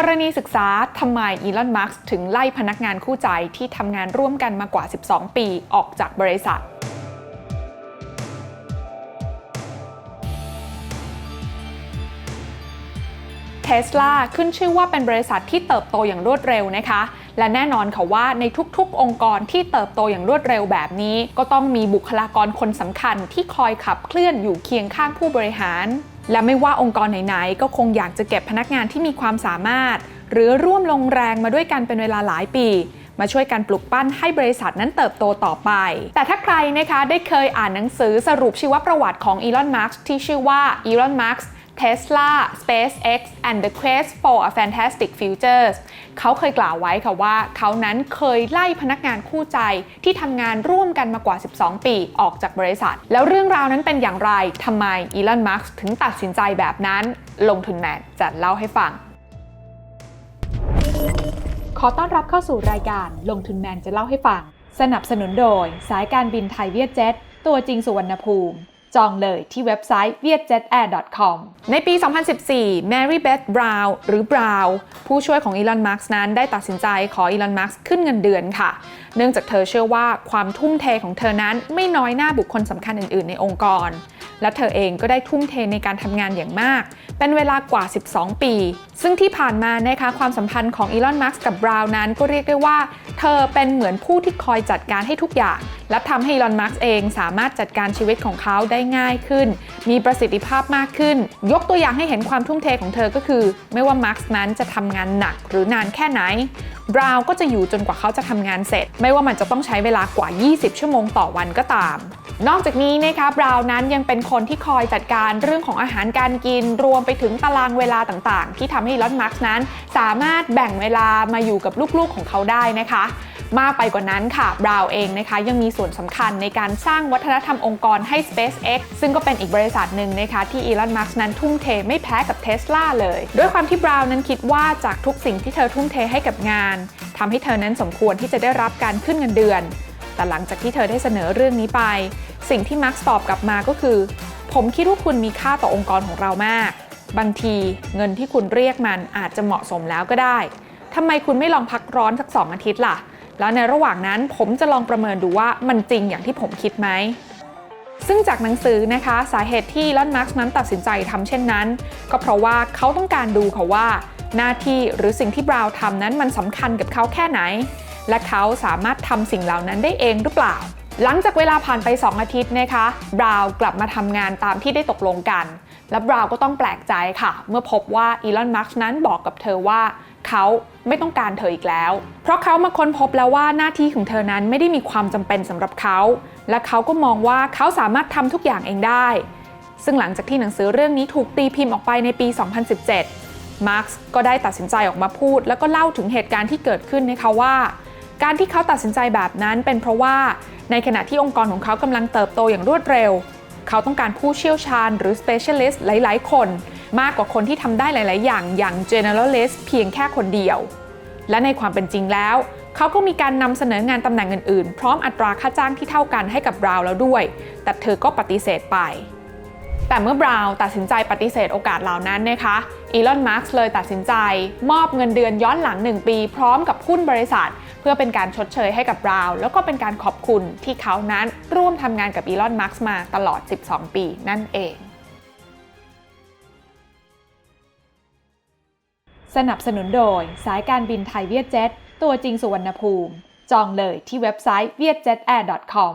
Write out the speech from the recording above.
กรณีศึกษาทำไมอีลอนมัสก์ถึงไล่พนักงานคู่ใจที่ทำงานร่วมกันมากว่า 12 ปีออกจากบริษัท เท s l a ขึ้นชื่อว่าเป็นบริษัทที่เติบโตอย่างรวดเร็วนะคะ และแน่นอนค่ะว่าในทุกๆ องค์กรที่เติบโตอย่างรวดเร็วแบบนี้ ก็ต้องมีบุคลากรคนสำคัญที่คอยขับเคลื่อนอยู่เคียงข้างผู้บริหาร และไม่ว่าองค์กรไหนๆ ก็คงอยากจะเก็บพนักงานที่มีความสามารถ หรือร่วมลงแรงมาด้วยกันเป็นเวลาหลายปี มาช่วยกันปลุกปั้นให้บริษัทนั้นเติบโตต่อไป แต่ถ้าใครนะคะได้เคยอ่านหนังสือสรุปชีวประวัติของอีลอน มาร์ก์ที่ชื่อว่าอีลอน มาร์ก์ Tesla SpaceX and the Quest for a Fantastic Future เขาเคยกล่าวไว้ค่ะว่า เขานั้นเคยไล่พนักงานคู่ใจที่ทำงานร่วมกันมากว่า 12 ปีออกจากบริษัท แล้วเรื่องราวนั้นเป็นอย่างไรทำไมอีลอนมัสก์ถึงตัดสินใจแบบนั้น ลงทุนแมนจะเล่าให้ฟัง ขอต้อนรับเข้าสู่รายการลงทุนแมนจะเล่าให้ฟัง สนับสนุนโดย สายการบินไทยเวียดเจ็ตตัวจริงสุวรรณภูมิ จองเลยที่เว็บไซต์ vietjetair.com ในปี 2014 Mary Beth Brown หรือ Brown ผู้ช่วยของอีลอนมัสก์นั้นได้ตัดสินใจขออีลอนมัสก์ขึ้นเงินเดือนค่ะ เนื่องจากเธอเชื่อว่าความทุ่มเทของเธอนั้นไม่น้อยหน้าบุคคลสำคัญอื่นๆ ในองค์กร และเธอเองก็ได้ทุ่มเทในการทำงานอย่างมาก เป็นเวลากว่า 12 ปี ซึ่งที่ผ่านมานะคะความสัมพันธ์ของอีลอนมัสก์กับบราวน์นั้นก็เรียกได้ว่า เธอเป็นเหมือนผู้ที่คอยจัดการให้ทุกอย่าง และทำให้อีลอนมัสก์เองสามารถจัดการชีวิตของเขาได้ง่ายขึ้น มีประสิทธิภาพมากขึ้น ยกตัวอย่างให้เห็นความทุ่มเทของเธอก็คือ ไม่ว่ามาร์กนั้นจะทำงานหนักหรือนานแค่ไหนบราวน์ก็จะอยู่จนกว่าเขาจะทำงานเสร็จ ไม่ว่ามันจะต้องใช้เวลากว่า 20 ชั่วโมงต่อวันก็ตาม นอกจากนี้นะคะบราวน์นั้นยังเป็นคนที่คอยจัดการเรื่องของอาหารการกิน รวมไปถึงตารางเวลาต่างๆ ที่ทำให้ลอนมาร์กนั้น สามารถแบ่งเวลามาอยู่กับลูกๆของเขาได้นะคะมากไปกว่านั้นค่ะบราวน์เองนะคะยังมีส่วนสำคัญในการสร้างวัฒนธรรมองค์กรให้ SpaceX ซึ่งก็เป็นอีกบริษัทหนึ่งนะคะที่อีลอน มัสก์นั้นทุ่มเทไม่แพ้กับเท s l a เลย ด้วยความที่บราวน์นั้นคิดว่าจากทุกสิ่งที่เธอทุ่มเทให้กับงานทำให้เธอนั้นสมควรที่จะได้รับการขึ้นเงินเดือน แต่หลังจากที่เธอได้เสนอเรื่องนี้ไป สิ่งที่มาร์กตอบกลับมาก็คือ ผมคิดว่าคุณมีค่าต่อองค์กรของเรามาก บางทีเงินที่คุณเรียกมันอาจจะเหมาะสมแล้วก็ได้ทำไมคุณไม่ลองพักร้อนสักสองอาทิตย์ล่ะ แล้วในระหว่างนั้นผมจะลองประเมินดูว่ามันจริงอย่างที่ผมคิดไหมซึ่งจากหนังสือนะคะสาเหตุที่ลอนมาร์กนั้นตัดสินใจทำเช่นนั้น ก็เพราะว่าเขาต้องการดูค่ะว่า หน้าที่หรือสิ่งที่บราวน์ทำนั้นมันสำคัญกับเขาแค่ไหน และเขาสามารถทำสิ่งเหล่านั้นได้เองหรือเปล่า หลังจากเวลาผ่านไป 2 อาทิตย์นะคะ บราวกลับมาทำงานตามที่ได้ตกลงกัน และบราวก็ต้องแปลกใจค่ะ เมื่อพบว่าอีลอนมาร์กนั้นบอกกับเธอว่าเขาไม่ต้องการเธออีกแล้ว เพราะเขามาค้นพบแล้วว่าหน้าที่ของเธอนั้นไม่ได้มีความจำเป็นสำหรับเขา และเขาก็มองว่าเขาสามารถทำทุกอย่างเองได้ ซึ่งหลังจากที่หนังสือเรื่องนี้ถูกตีพิมพ์ออกไปในปี 2017 มาร์กก็ได้ตัดสินใจออกมาพูด แล้วก็เล่าถึงเหตุการณ์ที่เกิดขึ้นนะคะว่า การที่เขาตัดสินใจแบบนั้นเป็นเพราะว่าในขณะที่องค์กรของเขากำลังเติบโตอย่างรวดเร็ว เขาต้องการผู้เชี่ยวชาญหรือ specialist หลาย ๆ คน มากกว่าคนที่ทำได้หลาย ๆ อย่างอย่าง generalist เพียงแค่คนเดียว และในความเป็นจริงแล้ว เขาก็มีการนำเสนองานตำแหน่งอื่น ๆ พร้อมอัตราค่าจ้างที่เท่ากันให้กับบราวแล้วด้วย แต่เธอก็ปฏิเสธไป แต่เมื่อบราวน์ตัดสินใจปฏิเสธโอกาสเหล่านั้นนะคะอีลอนมาร์กเลยตัดสินใจ มอบเงินเดือนย้อนหลัง 1 ปี พร้อมกับหุ้นบริษัท เพื่อเป็นการชดเชยให้กับบราวน์แล้วก็เป็นการขอบคุณที่เขานั้นร่วมทำงานกับอีลอนมาร์กมาตลอด 12 ปีนั่นเองสนับสนุนโดยสายการบินไทยเวียดเจ็ตตัวจริงสุวรรณภูมิ จองเลยที่เว็บไซต์ vietjetair.com